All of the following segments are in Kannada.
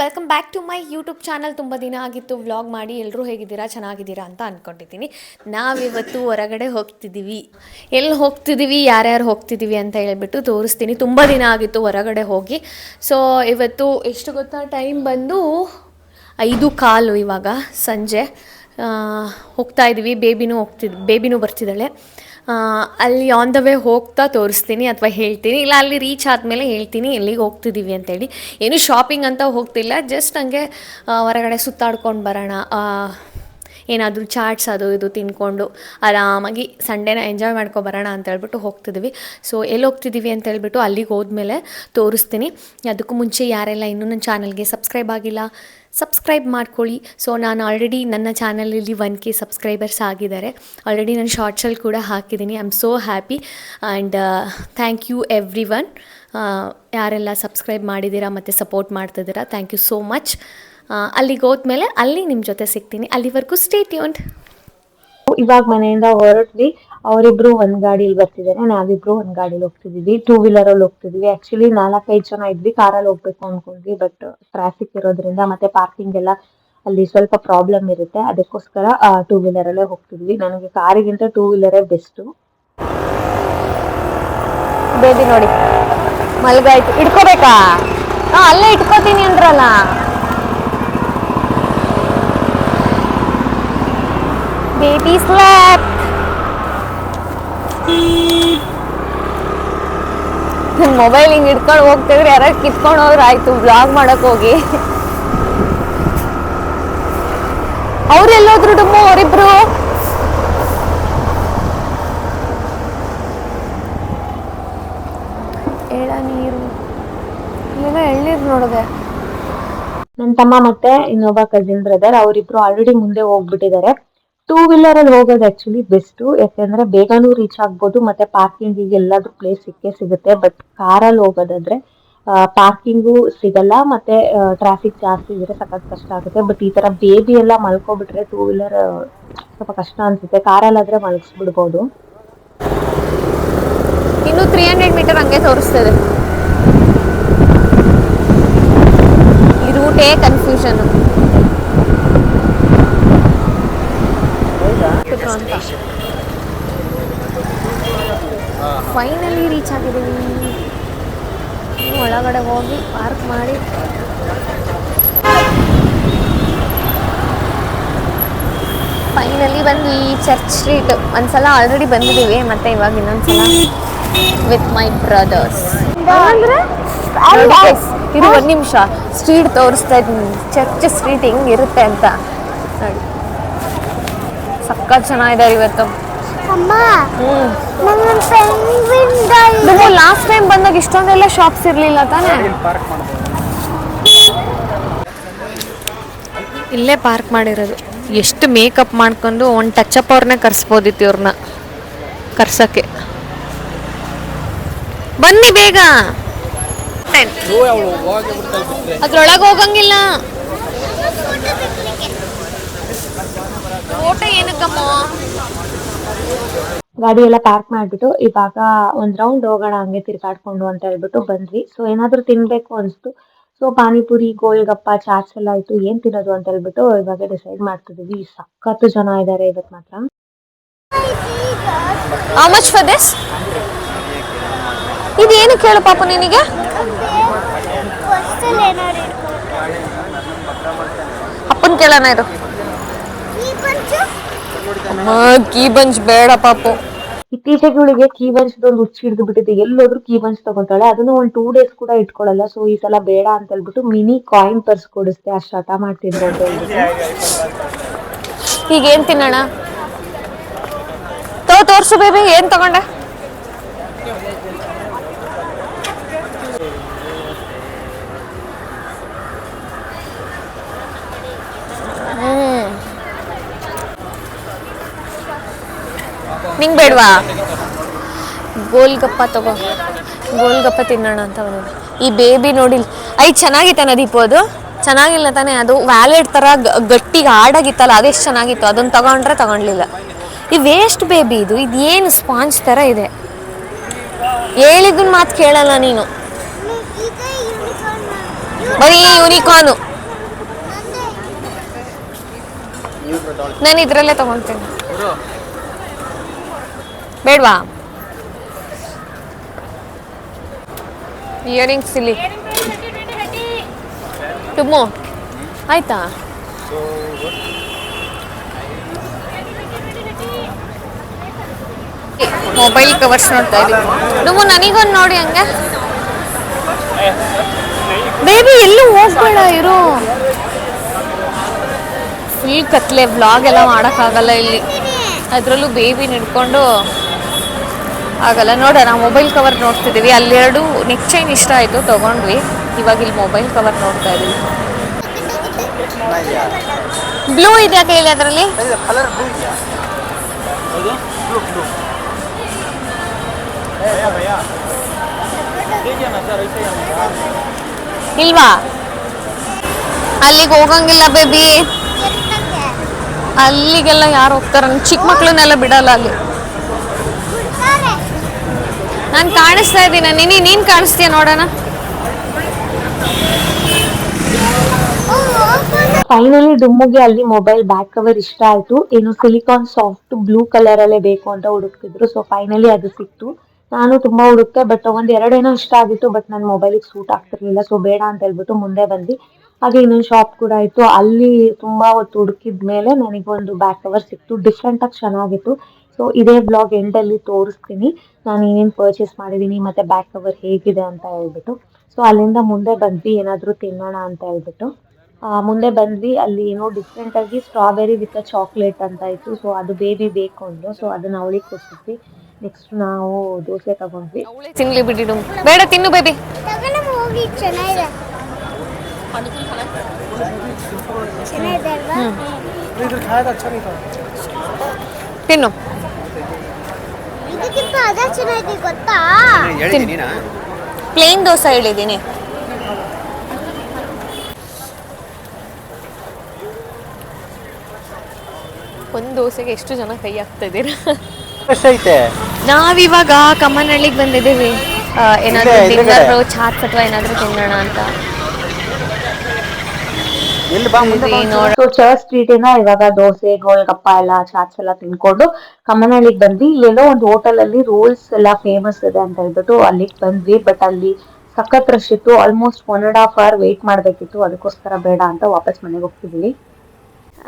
Welcome back to my YouTube channel ತುಂಬ ದಿನ ಆಗಿತ್ತು ವ್ಲಾಗ್ ಮಾಡಿ. ಎಲ್ಲರೂ ಹೇಗಿದ್ದೀರಾ? ಚೆನ್ನಾಗಿದ್ದೀರಾ ಅಂತ ಅಂದ್ಕೊಂಡಿದ್ದೀನಿ ನಾವಿವತ್ತು ಹೊರಗಡೆ ಹೋಗ್ತಿದ್ದೀವಿ. ಎಲ್ಲಿ ಹೋಗ್ತಿದ್ದೀವಿ? ಯಾರ್ಯಾರು ಹೋಗ್ತಿದ್ದೀವಿ ಅಂತ ಹೇಳಿಬಿಟ್ಟು ತೋರಿಸ್ತೀನಿ. ತುಂಬ ದಿನ ಆಗಿತ್ತು ಹೊರಗಡೆ ಹೋಗಿ. ಸೊ ಇವತ್ತು ಎಷ್ಟು ಗೊತ್ತಾ? ಟೈಮ್ ಬಂದು ಐದು ಕಾಲು ಇವಾಗ ಸಂಜೆ. ಹೋಗ್ತಾ ಇದ್ದೀವಿ ಬೇಬಿನೂ ಹೋಗ್ತಿದ್, ಬೇಬಿನೂ ಬರ್ತಿದ್ದಾಳೆ. ಅಲ್ಲಿ ಆನ್ ದ ವೇ ಹೋಗ್ತಾ ತೋರಿಸ್ತೀನಿ ಅಥವಾ ಹೇಳ್ತೀನಿ. ಇಲ್ಲ, ಅಲ್ಲಿ ರೀಚ್ ಆದಮೇಲೆ ಹೇಳ್ತೀನಿ. ಎಲ್ಲಿಗೆ ಹೋಗ್ತಿದ್ದೀವಿ ಅಂತೇಳಿ. ಏನು ಶಾಪಿಂಗ್ ಅಂತ ಹೋಗ್ತಿಲ್ಲ. ಜಸ್ಟ್ ಹಂಗೆ ಹೊರಗಡೆ ಸುತ್ತಾಡ್ಕೊಂಡು ಬರೋಣ. ಏನಾದರೂ ಚಾಟ್ಸ್ ಅದು ಇದು ತಿನ್ಕೊಂಡು ಆರಾಮಾಗಿ ಸಂಡೇನ ಎಂಜಾಯ್ ಮಾಡ್ಕೊ ಬರೋಣ ಅಂತ ಹೇಳ್ಬಿಟ್ಟು ಹೋಗ್ತಿದ್ದೀವಿ ಸೊ ಎಲ್ಲಿ ಹೋಗ್ತಿದ್ದೀವಿ ಅಂತ ಹೇಳ್ಬಿಟ್ಟು ಅಲ್ಲಿಗೆ ಹೋದ್ಮೇಲೆ ತೋರಿಸ್ತೀನಿ. ಅದಕ್ಕೂ ಮುಂಚೆ ಯಾರೆಲ್ಲ ಇನ್ನೂ ನನ್ನ ಚಾನಲ್ಗೆ ಸಬ್ಸ್ಕ್ರೈಬ್ ಆಗಿಲ್ಲ ಸಬ್ಸ್ಕ್ರೈಬ್ ಮಾಡ್ಕೊಳ್ಳಿ. ಸೊ ನಾನು ಆಲ್ರೆಡಿ ನನ್ನ ಚಾನಲಲ್ಲಿ ಒನ್ ಕೆ ಸಬ್ಸ್ಕ್ರೈಬರ್ಸ್ ಆಗಿದ್ದಾರೆ. ಆಲ್ರೆಡಿ ನಾನು ಶಾರ್ಟ್ಸಲ್ಲಿ ಕೂಡ ಹಾಕಿದ್ದೀನಿ. I am so happy and thank you everyone ಯಾರೆಲ್ಲ ಸಬ್ಸ್ಕ್ರೈಬ್ ಮಾಡಿದ್ದೀರಾ, ಮತ್ತು ಸಪೋರ್ಟ್ ಮಾಡ್ತಿದ್ದೀರಾ ಥ್ಯಾಂಕ್ ಯು ಸೋ ಮಚ್ ಅಲ್ಲಿಗೆ ಹೋದ್ಮೇಲೆ ಅಲ್ಲಿ ನಿಮ್ಮ ಜೊತೆ ಸಿಗ್ತೀನಿ. ಅಲ್ಲಿವರೆಗೂ ಸ್ಟೇ ಟ್ಯೂನ್ಡ್ ಇವಾಗ ಮನೆಯಿಂದ ಹೊರಟ್ವಿ. ಅವರಿಬ್ರು ಒಂದ್ ಗಾಡಿಲಿ ಬರ್ತಿದ್ದಾರೆ ನಾವಿಬ್ರು ಒಂದ್ ಗಾಡಿಲಿ ಹೋಗ್ತಿದೀವಿ. ಟೂ ವೀಲರ್ ಅಲ್ಲಿ ಹೋಗ್ತಿದೀವಿ. ಆಕ್ಚುಲಿ ನಾಲ್ಕೈದು ಜನ ಇದ್ವಿ, ಕಾರಲ್ಲಿ ಹೋಗ್ಬೇಕು ಅನ್ಕೊಂಡ್ವಿ ಬಟ್ ಟ್ರಾಫಿಕ್ ಇರೋದ್ರಿಂದ ಮತ್ತೆ ಪಾರ್ಕಿಂಗ್ ಎಲ್ಲ ಅಲ್ಲಿ ಸ್ವಲ್ಪ ಪ್ರಾಬ್ಲಮ್ ಇರುತ್ತೆ. ಅದಕ್ಕೋಸ್ಕರ ಟೂ ವೀಲರ್ ಅಲ್ಲೇ ಹೋಗ್ತಿದ್ವಿ. ನನಗೆ ಕಾರಿಗಿಂತ ಟೂ ವೀಲರೇ ಬೆಸ್ಟ್ ಬೇಬಿ ನೋಡಿ. ಮಲ್ಗಾಯ್ತು. ಇಟ್ಕೋಬೇಕಾ? ಹಾಂ, ಅಲ್ಲೇ ಇಟ್ಕೋತೀನಿ ಅಂದ್ರಲ್ಲ. ಬೇಬಿ ಸ್ಲ್ಯಾಪ್ ಮೊಬೈಲ್ ಹಿಂಗೆ ಹಿಡ್ಕೊಂಡು ಹೋಗ್ತಿದ್ರೆ ಯಾರು ಕಿತ್ಕೊಂಡು ಹೋದ್ರೆ ಆಯ್ತು ಬ್ಲಾಗ್ ಮಾಡಕ್ ಹೋಗಿ. ಅವ್ರೆಲ್ಲೋದ್ರು ಡುಮ್ಮು, ಅವರಿಬ್ರು? ಎಳ ನೀರು. ನೋಡಿದೆ. ನನ್ನ ತಮ್ಮ ಮತ್ತೆ ಇನ್ನೊಬ್ಬ ಕಸಿನ್ ಬ್ರದರ್ ಅವರಿಬ್ರು ಆಲ್ರೆಡಿ ಮುಂದೆ ಹೋಗ್ಬಿಟ್ಟಿದ್ದಾರೆ. ಟೂ ವೀಲರ್ ಅಲ್ಲಿ ಹೋಗೋದು ಆಕ್ಚುಲಿ ಬೆಸ್ಟ್ ಯಾಕೆಂದ್ರೆ ಬೇಗನೂ ರೀಚ್ ಆಗ್ಬೋದು, ಮತ್ತೆ ಪಾರ್ಕಿಂಗ್ ಎಲ್ಲಾದ್ರೂ ಪ್ಲೇಸ್ ಸಿಕ್ಕೇ ಸಿಗುತ್ತೆ. ಬಟ್ ಕಾರಲ್ಲಿ ಹೋಗೋದಾದ್ರೆ ಪಾರ್ಕಿಂಗು ಸಿಗಲ್ಲ, ಮತ್ತೆ ಟ್ರಾಫಿಕ್ ಜಾಸ್ತಿ ಇದ್ರೆ ಸಖತ್ ಕಷ್ಟ ಆಗುತ್ತೆ. ಬಟ್ ಈ ತರ ಬೇಬಿ ಎಲ್ಲ ಮಲ್ಕೊಬಿಟ್ರೆ ಟೂ ವೀಲರ್ ಸ್ವಲ್ಪ ಕಷ್ಟ ಅನ್ಸುತ್ತೆ. ಕಾರಲ್ಲಾದ್ರೆ ಮಲಗಿಸ್ಬಿಡ್ಬೋದು. ಇನ್ನು ತ್ರೀ ಹಂಡ್ರೆಡ್ ಮೀಟರ್ ಹಂಗೆ ತೋರಿಸ್ತದೆ. ಈ ರೂಟೇ ಕನ್ಫ್ಯೂಷನ್ ಫೈನಲಿ ರೀಚ್ ಆಗಿದ್ದೀವಿ ಒಳಗಡೆ ಹೋಗಿ ಪಾರ್ಕ್ ಮಾಡಿ. ಫೈನಲಿ ಬಂದ್ವಿ ಚರ್ಚ್ ಸ್ಟ್ರೀಟ್ ಒಂದ್ಸಲ ಆಲ್ರೆಡಿ ಬಂದಿದ್ದೀವಿ ಮತ್ತೆ ಇವಾಗ ಇನ್ನೊಂದ್ಸಲ ವಿತ್ ಮೈ ಬ್ರದರ್ಸ್ ಇದು ಒಂದು ನಿಮಿಷ. ಸ್ಟ್ರೀಟ್ ತೋರಿಸ್ತಾ ಇದ್ದೀನಿ ಚರ್ಚ್ ಸ್ಟ್ರೀಟ್ ಹೆಂಗಿರುತ್ತೆ ಅಂತ. ನೋಡಿ ಸಕ್ಕ ಚೆನ್ನಾಗಿದ್ದಾರೆ ಇವತ್ತು. ಅಮ್ಮ ನಂಗೊಂದು ಪೆಂಗ್ವಿನ್ ಡಾಲ್ ನೀವು ಲಾಸ್ಟ್ ಟೈಮ್ ಬಂದಾಗ ಇಷ್ಟೊಂದೆಲ್ಲ ಶಾಪ್ಸ್ ಇರಲಿಲ್ಲ ತಾನೇ? ಇಲ್ಲೇ ಪಾರ್ಕ್ ಮಾಡಿರೋದು. ಎಷ್ಟು ಮೇಕಪ್ ಮಾಡ್ಕೊಂಡು ಒಂದು ಅಪ್ ಅವ್ರನ್ನೇ ಕರ್ಸ್ಬೋದಿತ್ತು ಇವ್ರನ್ನ ಕರ್ಸಕ್ಕೆ. ಬನ್ನಿ ಬೇಗ. ಅದ್ರೊಳಗೆ ಹೋಗಂಗಿಲ್ಲ. ಫೋಟೋ ಏನಕ್ಕಮ್ಮ? ಗಾಡಿ ಎಲ್ಲ ಪಾರ್ಕ್ ಮಾಡ್ಬಿಟ್ಟು ಇವಾಗ ಒಂದ್ ರೌಂಡ್ ಹೋಗೋಣ ಹಂಗೆ ತಿರ್ಗಾಡ್ಕೊಂಡು ಅಂತ ಹೇಳ್ಬಿಟ್ಟು ಬಂದ್ವಿ. ಸೊ ಏನಾದ್ರು ತಿನ್ಬೇಕು ಅನ್ಸ್ತು. ಸೊ ಪಾನಿಪುರಿ ಗೋಲ್ಗಪ್ಪ ಚಾಟ್ಸ್ ಎಲ್ಲ ಆಯ್ತು. ಏನ್ ತಿನ್ನೋದು ಅಂತ ಹೇಳ್ಬಿಟ್ಟು ಇವಾಗ ಡಿಸೈಡ್ ಮಾಡ್ತಿದೀವಿ. ಸಖತ್ತು ಜನ ಇದಾರೆ ಇವತ್ ಮಾತ್ರ. ಹೌ ಮಚ್ ಫಾರ್ ದಿಸ್ ಇದು ಏನು ಕೇಳು ಪಾಪ ನಿನಗೆ? ವಸ್ತುಲ್ ಏನಾದ್ರು ಅಪ್ಪನ ಕೇಳೋಣ ಇದು. ಪಂಚು ಕೀ ಬಂಚ್ ಬೇಡ ಪಾಪು. ಇತ್ತೀಚೆಗೆ ಇವಳಿಗೆ ಕೀ ಬಂಜ್ ಒಂದು ಹುಚ್ಚಿ ಹಿಡಿದು ಬಿಟ್ಟಿದೆ. ಎಲ್ಲೋದ್ರು ಕೀ ಬಂಜ್ ತಗೊಂತಾಳೆ. ಅದನ್ನು ಒಂದ್ ಟೂ ಡೇಸ್ ಕೂಡ ಇಟ್ಕೊಳ್ಳಲ್ಲ ಸೊ ಈ ಸಲ ಬೇಡ ಅಂತ ಹೇಳ್ಬಿಟ್ಟು ಮಿನಿ ಕಾಯಿನ್ ಪರ್ಸ್ ಕೊಡಿಸ್ತೆ ಅಷ್ಟು ಹಠ ಮಾಡ್ತಿದ್ರು ಅಂತ ಹೇಳ್ಬಿಟ್ಟು. ಈಗ ಏನ್ ತಿನ್ನೋಣ? ತೋ ತೋರ್ಸು ಬೇಬಿ ಏನ್ ತಗೊಂಡೆ? ನಿಂಗ್ ಬೇಡವಾ? ಗೋಲ್ಗಪ್ಪ ತಗೋ. ಗೋಲ್ಗಪ್ಪ ತಿನ್ನೋಣ ಅಂತ ಬಂದ ಈ ಬೇಬಿ ನೋಡಿಲ್ಲ ಐ ಚೆನ್ನಾಗಿತ್ತಾನ ದೀಪು ಅದು? ಚೆನ್ನಾಗಿಲ್ಲ ತಾನೇ? ಅದು ವ್ಯಾಲೆಟ್ ಥರ ಗಟ್ಟಿಗೆ ಆಡಾಗಿತ್ತಲ್ಲ ಅದೆಷ್ಟು ಚೆನ್ನಾಗಿತ್ತು? ಅದನ್ನ ತಗೊಂಡ್ರೆ ತಗೊಂಡ್ಲಿಲ್ಲ. ಈ ವೇಸ್ಟ್ ಬೇಬಿ ಇದು. ಇದು ಏನು ಸ್ಪಾಂಜ್ ಥರ ಇದೆ? ಹೇಳಿದ್ದನ್ನ ಮಾತು ಕೇಳಲ್ಲ ನೀನು. ಬರೀ ಯೂನಿಕಾನು ನಾನು ಇದರಲ್ಲೇ ತಗೊಳ್ತೀನಿ ಬೇಡವಾ? ಇಯರಿಂಗ್ಸ್ ಇಲ್ಲಿ. ಟುಮ್ಮು ಆಯ್ತಾ? ಮೊಬೈಲ್ ಕವರ್ಸ್ ನೋಡ್ತಾ ಇದ್ದೀವಿ ಟುಮ್ಮು ನನಗೊಂದು ನೋಡಿ ಹಂಗೆ. ಬೇಬಿ ಎಲ್ಲೂ ಹೋಗ್ಬೇಡ, ಇರು. ಫುಲ್ ಕತ್ಲೆ ವ್ಲಾಗ್ ಎಲ್ಲ ಮಾಡೋಕ್ಕಾಗಲ್ಲ ಇಲ್ಲಿ. ಅದರಲ್ಲೂ ಬೇಬಿ ನಿಡ್ಕೊಂಡು ಆಗಲ್ಲ. ನೋಡೋಣ ಮೊಬೈಲ್ ಕವರ್ ನೋಡ್ತಿದ್ದೀವಿ. ಅಲ್ಲೆರಡು ನೆಕ್ ಚೈನ್ ಇಷ್ಟ ಆಯಿತು ತೊಗೊಂಡ್ವಿ. ಇವಾಗ ಇಲ್ಲಿ ಮೊಬೈಲ್ ಕವರ್ ನೋಡ್ತಾ ಇದ್ದೀವಿ ಬ್ಲೂ ಇದೆಯಾ ಕೈಲಿ ಅದರಲ್ಲಿ? ಇಲ್ವಾ? ಅಲ್ಲಿಗೆ ಹೋಗಂಗಿಲ್ಲ ಬೇಬಿ ಅಲ್ಲಿಗೆಲ್ಲ ಯಾರು ಹೋಗ್ತಾರ ಚಿಕ್ಕ ಮಕ್ಕಳನ್ನೆಲ್ಲ ಬಿಡಲ್ಲ ಅಲ್ಲಿ. ನಾನು ಕಾಣಿಸ್ತಾ ಇದ್ದೀನಿ. ನೀನು ನೀನು ಕಾಣಿಸ್ತೀಯ ನೋಡೋಣ? ಫೈನಲಿ ಡುಮ್ಮುಗೆ ಅಲ್ಲಿ ಮೊಬೈಲ್ ಬ್ಯಾಕ್ ಕವರ್ ಇಷ್ಟ ಆಯ್ತು. ಏನು ಸಿಲಿಕಾನ್ ಸಾಫ್ಟ್ ಬ್ಲೂ ಕಲರ್ ಅಲ್ಲೇ ಬೇಕು ಅಂತ ಹುಡುಕ್ತಿದ್ರು. ಸೊ ಫೈನಲಿ ಅದು ಸಿಕ್ತು. ನಾನು ತುಂಬಾ ಹುಡುಕ್ತೆ ಬಟ್ ಒಂದ್ ಎರಡೇನೋ ಇಷ್ಟ ಆಗಿತ್ತು ಬಟ್ ನನ್ನ ಮೊಬೈಲಿಗೆ ಸೂಟ್ ಆಗ್ತಿರ್ಲಿಲ್ಲ. ಸೊ ಬೇಡ ಅಂತ ಹೇಳ್ಬಿಟ್ಟು ಮುಂದೆ ಬಂದ್ವಿ. ಹಾಗೆ ಇನ್ನೊಂದು ಶಾಪ್ ಕೂಡ ಇತ್ತು ಅಲ್ಲಿ ತುಂಬಾ ಹೊತ್ತು ಹುಡುಕಿದ ಮೇಲೆ ನನಗೊಂದು ಬ್ಯಾಕ್ ಕವರ್ ಸಿಕ್ತು. ಡಿಫ್ರೆಂಟ್ ಆಗಿ ಚೆನ್ನಾಗಿತ್ತು. ಸೊ ಇದೇ ಬ್ಲಾಗ್ ಎಂಡಲ್ಲಿ ತೋರಿಸ್ತೀನಿ. ನಾನು ಏನೇನು ಪರ್ಚೇಸ್ ಮಾಡಿದ್ದೀನಿ ಮತ್ತು ಬ್ಯಾಕ್ ಕವರ್ ಹೇಗಿದೆ ಅಂತ ಹೇಳ್ಬಿಟ್ಟು. ಸೊ ಅಲ್ಲಿಂದ ಮುಂದೆ ಬಂದ್ವಿ ಏನಾದರೂ ತಿನ್ನೋಣ ಅಂತ ಹೇಳ್ಬಿಟ್ಟು. ಆ, ಮುಂದೆ ಬಂದ್ವಿ ಅಲ್ಲಿ ಏನೋ ಡಿಫ್ರೆಂಟಾಗಿ ಸ್ಟ್ರಾಬೆರಿ ವಿತ್ ಚಾಕ್ಲೇಟ್ ಅಂತ ಇತ್ತು. ಸೊ ಅದು ಬೇಬಿ ಬೇಕು ಅಂದರು ಸೊ ಅದನ್ನು ಅವಳಿಗೆ ಕೊಟ್ಟಿದ್ವಿ ನೆಕ್ಸ್ಟ್ ನಾವು ದೋಸೆ ತಗೊಂಡ್ವಿ. ತಿನ್ಲಿ ಬಿಟ್ಟಿಡು ಬೇಡ ತಿನ್ನು ಬೇಬಿ ತಗೊಂಡು ಇದಕ್ಕಿಂತ ಅದೇ ಚೆನ್ನಾಗಿದೆ ಗೊತ್ತಾ? ಹೇಳಿದ್ದೀನಿ ನಾ ಪ್ಲೇನ್ ದೋಸೆ ಹೇಳಿದ್ದೀನಿ. ಒಂದು ದೋಸೆಗೆ ಎಷ್ಟು ಜನ ಕೈ ಹಾಕ್ತಾ ಇದ್ದೀರಾ? ನಾವಿವಾಗ ಕಮ್ಮನಹಳ್ಳಿಗೆ ಬಂದಿದ್ದೀವಿ. ಏನಾದ್ರು. ಡಿನ್ನರ್ ಚಾಟ್ ಅಥವಾ ಏನಾದ್ರೂ ತಿನ್ನೋಣ ಅಂತ ಎಲ್ಲಿ ಬಾ ಮುಂದೆ ಬಾ. ನೋಡ ಸೊ ಚರ್ಚ್ ಸ್ಟ್ರೀಟ್ ಇಂದ ಇವಾಗ ದೋಸೆ ಗೋಲ್ಗಪ್ಪ ಎಲ್ಲ ಚಾಟ್ಸ್ ಎಲ್ಲ ತಿನ್ಕೊಂಡು ಕಮ್ಮನಹಳ್ಳಿಗೆ ಬಂದ್ವಿ. ಇಲ್ಲೆಲ್ಲೋ ಒಂದು ಹೋಟೆಲ್ ಅಲ್ಲಿ ರೋಲ್ಸ್ ಎಲ್ಲ ಫೇಮಸ್ ಇದೆ ಅಂತ ಹೇಳ್ಬಿಟ್ಟು ಅಲ್ಲಿಗೆ ಬಂದ್ವಿ. ಬಟ್ ಅಲ್ಲಿ ಸಖತ್ ರಶ್ ಇತ್ತು. Almost one and half hour wait ಮಾಡ್ಬೇಕಿತ್ತು. ಅದಕ್ಕೋಸ್ಕರ ಬೇಡ ಅಂತ ವಾಪಸ್ ಮನೆಗೆ ಹೋಗ್ತಿದ್ವಿ.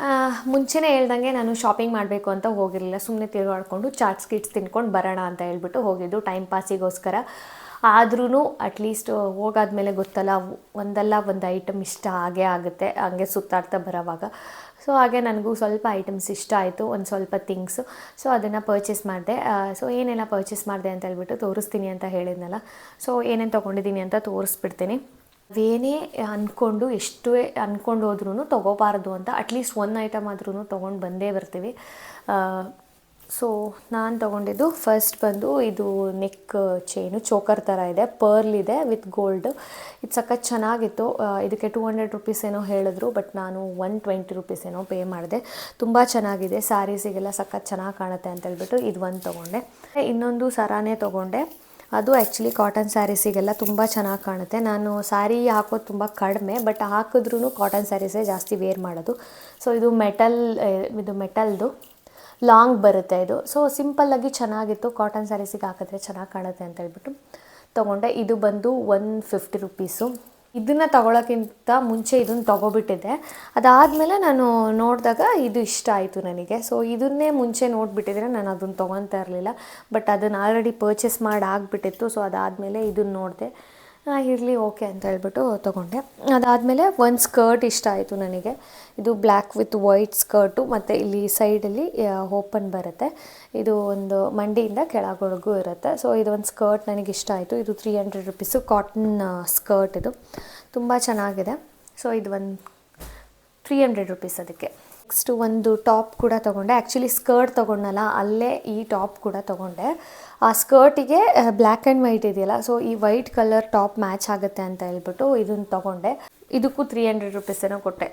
ಆ, ಮುಂಚೆನೇ ಹೇಳ್ದಂಗೆ ನಾನು ಶಾಪಿಂಗ್ ಮಾಡಬೇಕು ಅಂತ ಹೋಗಿರಲಿಲ್ಲ. ಸುಮ್ಮನೆ ತಿರುಗಾಡ್ಕೊಂಡು ಚಾಟ್ಸ್ ಕಿಟ್ಸ್ ತಿನ್ಕೊಂಡು ಬರೋಣ ಅಂತ ಹೇಳ್ಬಿಟ್ಟು ಹೋಗಿದ್ದು. ಟೈಮ್ ಪಾಸಿಗೋಸ್ಕರ ಆದ್ರೂ ಅಟ್ಲೀಸ್ಟ್ ಹೋಗಾದ್ಮೇಲೆ ಗೊತ್ತಲ್ಲ ಒಂದಲ್ಲ ಒಂದು ಐಟಮ್ ಇಷ್ಟ ಆಗೇ ಆಗುತ್ತೆ, ಹಂಗೆ ಸುತ್ತಾಡ್ತಾ ಬರೋವಾಗ. ಸೊ ಹಾಗೆ ನನಗೂ ಸ್ವಲ್ಪ ಐಟಮ್ಸ್ ಇಷ್ಟ ಆಯಿತು, ಒಂದು ಸ್ವಲ್ಪ ಥಿಂಗ್ಸು ಸೊ ಅದನ್ನು ಪರ್ಚೇಸ್ ಮಾಡಿದೆ. ಸೊ ಏನೆಲ್ಲ ಪರ್ಚೇಸ್ ಮಾಡಿದೆ ಅಂತ ಹೇಳ್ಬಿಟ್ಟು ತೋರಿಸ್ತೀನಿ ಅಂತ ಹೇಳಿದ್ನಲ್ಲ. ಸೊ ಏನೇನು ತೊಗೊಂಡಿದ್ದೀನಿ ಅಂತ ತೋರಿಸ್ಬಿಡ್ತೀನಿ. ಏನೇ ಅಂದ್ಕೊಂಡು ಎಷ್ಟು ಅಂದ್ಕೊಂಡು ಹೋದ್ರೂ ತೊಗೋಬಾರ್ದು ಅಂತ ಅಟ್ಲೀಸ್ಟ್ ಒಂದು ಐಟಮ್ ಆದ್ರೂ ತೊಗೊಂಡು ಬಂದೇ ಬರ್ತೀವಿ. ಸೊ ನಾನು ತಗೊಂಡಿದ್ದು ಫಸ್ಟ್ ಬಂದು ಇದು ನೆಕ್ ಚೈನು ಚೋಕರ್ ಥರ ಇದೆ ಪರ್ಲ್ ಇದೆ ವಿತ್ ಗೋಲ್ಡ್ ಇದು ಸಖತ್ ಚೆನ್ನಾಗಿತ್ತು. ಇದಕ್ಕೆ ಟೂ ಹಂಡ್ರೆಡ್ ರುಪೀಸ್ ಏನೋ ಹೇಳಿದ್ರು ಬಟ್ ನಾನು ಒನ್ ಟ್ವೆಂಟಿ ರುಪೀಸ್ ಏನೋ ಪೇ ಮಾಡಿದೆ. ತುಂಬ ಚೆನ್ನಾಗಿದೆ ಸ್ಯಾರೀಸಿಗೆಲ್ಲ ಸಖತ್ ಚೆನ್ನಾಗಿ ಕಾಣುತ್ತೆ ಅಂತ ಹೇಳ್ಬಿಟ್ಟು ಇದು ಒಂದು ತೊಗೊಂಡೆ. ಇನ್ನೊಂದು ಸರಾನೇ ತೊಗೊಂಡೆ. ಅದು ಆ್ಯಕ್ಚುಲಿ ಕಾಟನ್ ಸ್ಯಾರೀಸಿಗೆಲ್ಲ ತುಂಬ ಚೆನ್ನಾಗಿ ಕಾಣುತ್ತೆ. ನಾನು ಸ್ಯಾರಿ ಹಾಕೋದು ತುಂಬ ಕಡಿಮೆ ಬಟ್ ಹಾಕಿದ್ರೂ ಕಾಟನ್ ಸ್ಯಾರೀಸೇ ಜಾಸ್ತಿ ವೇರ್ ಮಾಡೋದು. ಸೊ ಇದು ಮೆಟಲ್ ಇದು ಮೆಟಲ್ದು ಲಾಂಗ್ ಬರುತ್ತೆ ಇದು. ಸೊ ಸಿಂಪಲ್ಲಾಗಿ ಚೆನ್ನಾಗಿತ್ತು. ಕಾಟನ್ ಸ್ಯಾರೀಸಿಗೆ ಹಾಕಿದ್ರೆ ಚೆನ್ನಾಗಿ ಕಾಣುತ್ತೆ ಅಂತ ಹೇಳ್ಬಿಟ್ಟು ತೊಗೊಂಡೆ. ಇದು ಬಂದು ಒನ್ ಫಿಫ್ಟಿ ರುಪೀಸು ಇದನ್ನು ತಗೊಳ್ಳೋಕ್ಕಿಂತ ಮುಂಚೆ ಇದನ್ನು ತೊಗೊಬಿಟ್ಟಿದ್ದೆ. ಅದಾದಮೇಲೆ ನಾನು ನೋಡಿದಾಗ ಇದು ಇಷ್ಟ ಆಯಿತು ನನಗೆ. ಸೊ ಇದನ್ನೇ ಮುಂಚೆ ನೋಡಿಬಿಟ್ಟಿದ್ರೆ ನಾನು ಅದನ್ನು ತೊಗೊತಾ ಇರಲಿಲ್ಲ. ಬಟ್ ಅದನ್ನು ಆಲ್ರೆಡಿ ಪರ್ಚೇಸ್ ಮಾಡಿ ಆಗಿಬಿಟ್ಟಿತ್ತು. ಸೊ ಅದಾದಮೇಲೆ ಇದನ್ನು ನೋಡಿದೆ. ಇರಲಿ, ಓಕೆ ಅಂತ ಹೇಳ್ಬಿಟ್ಟು ತೊಗೊಂಡೆ. ಅದಾದಮೇಲೆ ಒಂದು ಸ್ಕರ್ಟ್ ಇಷ್ಟ ಆಯಿತು ನನಗೆ. ಇದು ಬ್ಲ್ಯಾಕ್ ವಿತ್ ವೈಟ್ ಸ್ಕರ್ಟು, ಮತ್ತು ಇಲ್ಲಿ ಸೈಡಲ್ಲಿ ಓಪನ್ ಬರುತ್ತೆ. ಇದು ಒಂದು ಮಂಡಿಯಿಂದ ಕೆಳಗೊಳಗೂ ಇರುತ್ತೆ. ಸೊ ಇದು ಒಂದು ಸ್ಕರ್ಟ್ ನನಗೆ ಇಷ್ಟ ಆಯಿತು. ಇದು three hundred rupees cotton skirt ಇದು. ತುಂಬ ಚೆನ್ನಾಗಿದೆ. ಸೊ ಇದು ಒಂದು ತ್ರೀ ಹಂಡ್ರೆಡ್ ರುಪೀಸ್ ಅದಕ್ಕೆ. ನೆಕ್ಸ್ಟ್ ಒಂದು ಟಾಪ್ ಕೂಡ ತೊಗೊಂಡೆ. ಆ್ಯಕ್ಚುಲಿ ಸ್ಕರ್ಟ್ ತೊಗೊಂಡಲ್ಲ ಅಲ್ಲೇ ಈ ಟಾಪ್ ಕೂಡ ತೊಗೊಂಡೆ. ಆ ಸ್ಕರ್ಟಿಗೆ ಬ್ಲ್ಯಾಕ್ ಆ್ಯಂಡ್ ವೈಟ್ ಇದೆಯಲ್ಲ ಸೊ ಈ ವೈಟ್ ಕಲರ್ ಟಾಪ್ ಮ್ಯಾಚ್ ಆಗುತ್ತೆ ಅಂತ ಹೇಳ್ಬಿಟ್ಟು ಇದನ್ನು ತೊಗೊಂಡೆ. ಇದಕ್ಕೂ ತ್ರೀ ಹಂಡ್ರೆಡ್ ರುಪೀಸ್ ಏನೋ ಕೊಟ್ಟೆ.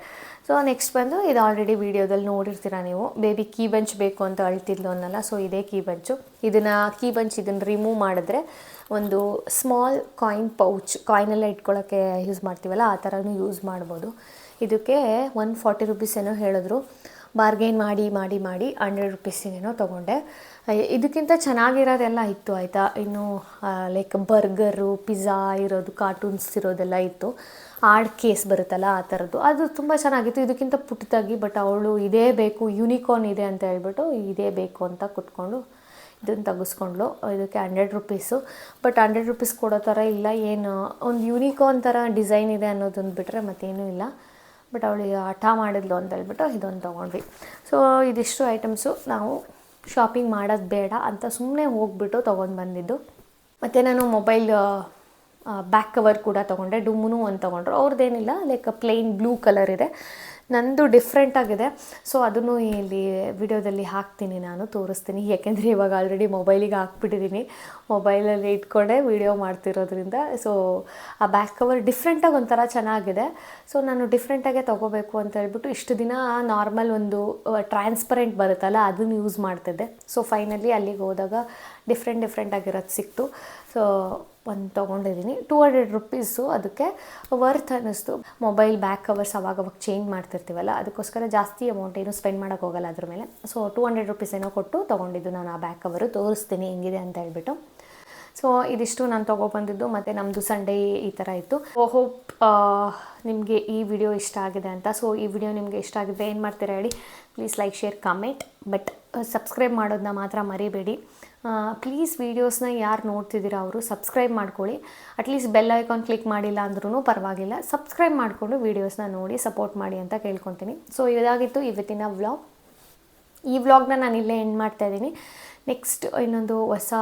ಸೊ ನೆಕ್ಸ್ಟ್ ಬಂದು ಇದು ಆಲ್ರೆಡಿ ವೀಡಿಯೋದಲ್ಲಿ ನೋಡಿರ್ತೀರ ನೀವು ಬೇಬಿ ಕೀ ಬಂಚ್ ಬೇಕು ಅಂತ ಅಳ್ತಿದ್ಲು ಅನ್ನಲ್ಲ ಸೊ ಇದೇ ಕೀ ಬಂಚು ಇದನ್ನು ಕೀ ಬಂಚ್ ಇದನ್ನು ರಿಮೂವ್ ಮಾಡಿದ್ರೆ ಒಂದು ಸ್ಮಾಲ್ ಕಾಯಿನ್ ಪೌಚ್ ಕಾಯಿನೆಲ್ಲ ಇಟ್ಕೊಳ್ಳೋಕ್ಕೆ ಯೂಸ್ ಮಾಡ್ತೀವಲ್ಲ, ಆ ಥರನೂ ಯೂಸ್ ಮಾಡ್ಬೋದು. ಇದಕ್ಕೆ ಒನ್ ಫಾರ್ಟಿ ರುಪೀಸ್ ಏನೋ ಹೇಳಿದ್ರು. ಬಾರ್ಗೇನ್ ಮಾಡಿ ಮಾಡಿ ಮಾಡಿ ಹಂಡ್ರೆಡ್ ರುಪೀಸಿನೇನೋ ತೊಗೊಂಡೆ. ಇದಕ್ಕಿಂತ ಚೆನ್ನಾಗಿರೋದೆಲ್ಲ ಇತ್ತು, ಆಯಿತಾ? ಇನ್ನು ಲೈಕ್ ಬರ್ಗರು, ಪಿಜ್ಜಾ ಇರೋದು ಕಾರ್ಟೂನ್ಸ್ ಇರೋದೆಲ್ಲ ಇತ್ತು. ಆಡ್ ಕೇಸ್ ಬರುತ್ತಲ್ಲ ಆ ಥರದ್ದು. ಅದು ತುಂಬ ಚೆನ್ನಾಗಿತ್ತು. ಇದಕ್ಕಿಂತ ಪುಟ್ಟದಾಗಿ ಬಟ್ ಅವಳು ಇದೇ ಬೇಕು ಯೂನಿಕಾರ್ನ್ ಇದೆ ಅಂತ ಹೇಳ್ಬಿಟ್ಟು ಇದೇ ಬೇಕು ಅಂತ ಕುತ್ಕೊಂಡು ಇದನ್ನು ತೆಗೆಸ್ಕೊಂಡ್ಲು ಇದಕ್ಕೆ hundred rupees. But hundred rupees ಕೊಡೋ ಥರ ಇಲ್ಲ. ಏನು, ಒಂದು ಯೂನಿಕಾರ್ನ್ ಥರ ಡಿಸೈನ್ ಇದೆ ಅನ್ನೋದೊಂದು ಬಿಟ್ಟರೆ ಮತ್ತೇನೂ ಇಲ್ಲ. ಬಟ್ ಅವಳಿಗೆ ಹಠ ಮಾಡಿದ್ಲು ಅಂತ ಹೇಳ್ಬಿಟ್ಟು ಇದೊಂದು ತೊಗೊಂಡ್ವಿ. ಸೊ ಇದಿಷ್ಟು ಐಟಮ್ಸು ನಾವು ಶಾಪಿಂಗ್ ಮಾಡೋದು ಬೇಡ ಅಂತ ಸುಮ್ಮನೆ ಹೋಗ್ಬಿಟ್ಟು ತೊಗೊಂಡು ಬಂದಿದ್ದು. ಮತ್ತು ನಾನು ಮೊಬೈಲ್ ಬ್ಯಾಕ್ ಕವರ್ ಕೂಡ ತೊಗೊಂಡೆ. ಡುಮ್ಮುನು ಒಂದು ತೊಗೊಂಡ್ರು. ಅವ್ರದ್ದೇನಿಲ್ಲ ಲೈಕ್ ಪ್ಲೇನ್ ಬ್ಲೂ ಕಲರ್ ಇದೆ. ನಂದು ಡಿಫ್ರೆಂಟ್ ಆಗಿದೆ. ಸೊ ಅದನ್ನು ಇಲ್ಲಿ ವಿಡಿಯೋದಲ್ಲಿ ಹಾಕ್ತೀನಿ ನಾನು, ತೋರಿಸ್ತೀನಿ. ಯಾಕೆಂದರೆ ಇವಾಗ ಆಲ್ರೆಡಿ ಮೊಬೈಲಿಗೆ ಹಾಕ್ಬಿಟ್ಟಿದ್ದೀನಿ ಮೊಬೈಲಲ್ಲಿ ಇಟ್ಕೊಂಡೆ ವಿಡಿಯೋ ಮಾಡ್ತಿರೋದ್ರಿಂದ. ಸೊ ಆ ಬ್ಯಾಕ್ ಕವರ್ ಡಿಫ್ರೆಂಟಾಗಿ ಒಂಥರ ಚೆನ್ನಾಗಿದೆ. ಸೊ ನಾನು ಡಿಫ್ರೆಂಟಾಗೆ ತೊಗೋಬೇಕು ಅಂತ ಹೇಳ್ಬಿಟ್ಟು ಇಷ್ಟು ದಿನ ನಾರ್ಮಲ್ ಒಂದು ಟ್ರಾನ್ಸ್ಪರೆಂಟ್ ಬರುತ್ತಲ್ಲ, ಅದನ್ನು ಯೂಸ್ ಮಾಡ್ತಿದ್ದೆ. ಸೊ ಫೈನಲಿ ಅಲ್ಲಿಗೆ ಹೋದಾಗ ಡಿಫ್ರೆಂಟ್ ಡಿಫ್ರೆಂಟಾಗಿರೋದು ಸಿಕ್ತು. ಸೊ, ಒಂದು ತೊಗೊಂಡಿದ್ದೀನಿ ಟೂ ಹಂಡ್ರೆಡ್ ರುಪೀಸು ಅದಕ್ಕೆ ವರ್ತ್ ಅನ್ನಿಸ್ತು. ಮೊಬೈಲ್ ಬ್ಯಾಕ್ ಕವರ್ಸ್ ಅವಾಗ ಅವಾಗ ಚೇಂಜ್ ಮಾಡ್ತಿರ್ತೀವಲ್ಲ, ಅದಕ್ಕೋಸ್ಕರ ಜಾಸ್ತಿ ಅಮೌಂಟ್ ಏನು ಸ್ಪೆಂಡ್ ಮಾಡೋಕ್ಕೆ ಹೋಗಲ್ಲ ಅದ್ರ ಮೇಲೆ. ಸೊ ಟೂ ಹಂಡ್ರೆಡ್ ರುಪೀಸ್ ಏನೋ ಕೊಟ್ಟು ತೊಗೊಂಡಿದ್ದು ನಾನು ಆ ಬ್ಯಾಕ್ ಕವರು ತೋರಿಸ್ತೀನಿ ಹೆಂಗಿದೆ ಅಂತ ಹೇಳ್ಬಿಟ್ಟು. ಸೊ ಇದಿಷ್ಟು ನಾನು ತೊಗೊಬಂದಿದ್ದು ಮತ್ತು ನಮ್ಮದು ಸಂಡೇ ಈ ಥರ ಇತ್ತು. ಹೋಪ್ ನಿಮಗೆ ಈ ವಿಡಿಯೋ ಇಷ್ಟ ಆಗಿದೆ ಅಂತ. ಸೊ ಈ ವಿಡಿಯೋ ನಿಮಗೆ ಇಷ್ಟ ಆಗಿದೆ ಏನು ಮಾಡ್ತೀರಾ ಹೇಳಿ? Please like share comment but subscribe ಮಾಡೋದನ್ನ ಮಾತ್ರ ಮರಿಬೇಡಿ. ಪ್ಲೀಸ್ ವೀಡಿಯೋಸ್ನ ಯಾರು ನೋಡ್ತಿದ್ದೀರಾ ಅವರು ಸಬ್ಸ್ಕ್ರೈಬ್ ಮಾಡ್ಕೊಳ್ಳಿ. ಅಟ್ಲೀಸ್ಟ್ ಬೆಲ್ ಐಕಾನ್ ಕ್ಲಿಕ್ ಮಾಡಿಲ್ಲ ಅಂದ್ರೂ ಪರವಾಗಿಲ್ಲ. ಸಬ್ಸ್ಕ್ರೈಬ್ ಮಾಡಿಕೊಂಡು ವೀಡಿಯೋಸ್ನ ನೋಡಿ ಸಪೋರ್ಟ್ ಮಾಡಿ ಅಂತ ಕೇಳ್ಕೊತೀನಿ. ಸೊ ಇದಾಗಿತ್ತು ಇವತ್ತಿನ ವ್ಲಾಗ್ ಈ ವ್ಲಾಗ್ನ ನಾನು ಇಲ್ಲೇ ಎಂಡ್ ಮಾಡ್ತಾ ಇದ್ದೀನಿ. ನೆಕ್ಸ್ಟ್ ಇನ್ನೊಂದು ಹೊಸ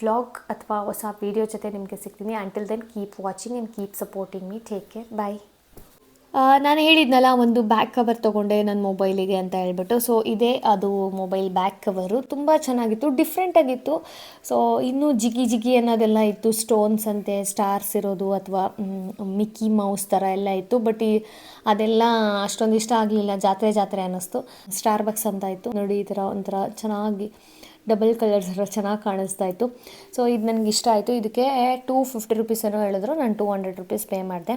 ವ್ಲಾಗ್ ಅಥವಾ ಹೊಸ ವೀಡಿಯೋ ಜೊತೆ ನಿಮಗೆ ಸಿಗ್ತೀನಿ. Until then keep watching and keep supporting me take care bye ನಾನು ಹೇಳಿದ್ನಲ್ಲ, ಒಂದು ಬ್ಯಾಕ್ ಕವರ್ ತೊಗೊಂಡೆ ನನ್ನ ಮೊಬೈಲಿಗೆ ಅಂತ ಹೇಳ್ಬಿಟ್ಟು. ಸೊ ಇದೇ ಅದು ಮೊಬೈಲ್ ಬ್ಯಾಕ್ ಕವರು ತುಂಬ ಚೆನ್ನಾಗಿತ್ತು ಡಿಫ್ರೆಂಟಾಗಿತ್ತು ಸೊ ಇನ್ನೂ ಜಿಗಿ ಜಿಗಿ ಅನ್ನೋದೆಲ್ಲ ಇತ್ತು. ಸ್ಟೋನ್ಸ್ ಅಂತೆ ಸ್ಟಾರ್ಸ್ ಇರೋದು ಅಥವಾ ಮಿಕ್ಕಿ ಮೌಸ್ ಥರ ಎಲ್ಲ ಇತ್ತು. ಬಟ್ ಈ ಅದೆಲ್ಲ ಅಷ್ಟೊಂದು ಇಷ್ಟ ಆಗಲಿಲ್ಲ. ಜಾತ್ರೆ ಜಾತ್ರೆ ಅನ್ನಿಸ್ತು. ಸ್ಟಾರ್ ಬಾಕ್ಸ್ ಅಂತ ಇತ್ತು. ನೋಡಿ, ಈ ಥರ ಒಂಥರ ಚೆನ್ನಾಗಿ ಡಬಲ್ ಕಲರ್ಸ್ ಚೆನ್ನಾಗಿ ಕಾಣಿಸ್ತಾ ಇತ್ತು. ಸೊ ಇದು ನನಗೆ ಇಷ್ಟ ಆಯಿತು. ಇದಕ್ಕೆ ಟೂ ಫಿಫ್ಟಿ ರುಪೀಸ್ ಏನೋ ಹೇಳಿದ್ರು. ನಾನು ಟೂ ಹಂಡ್ರೆಡ್ ರುಪೀಸ್ ಪೇ ಮಾಡಿದೆ.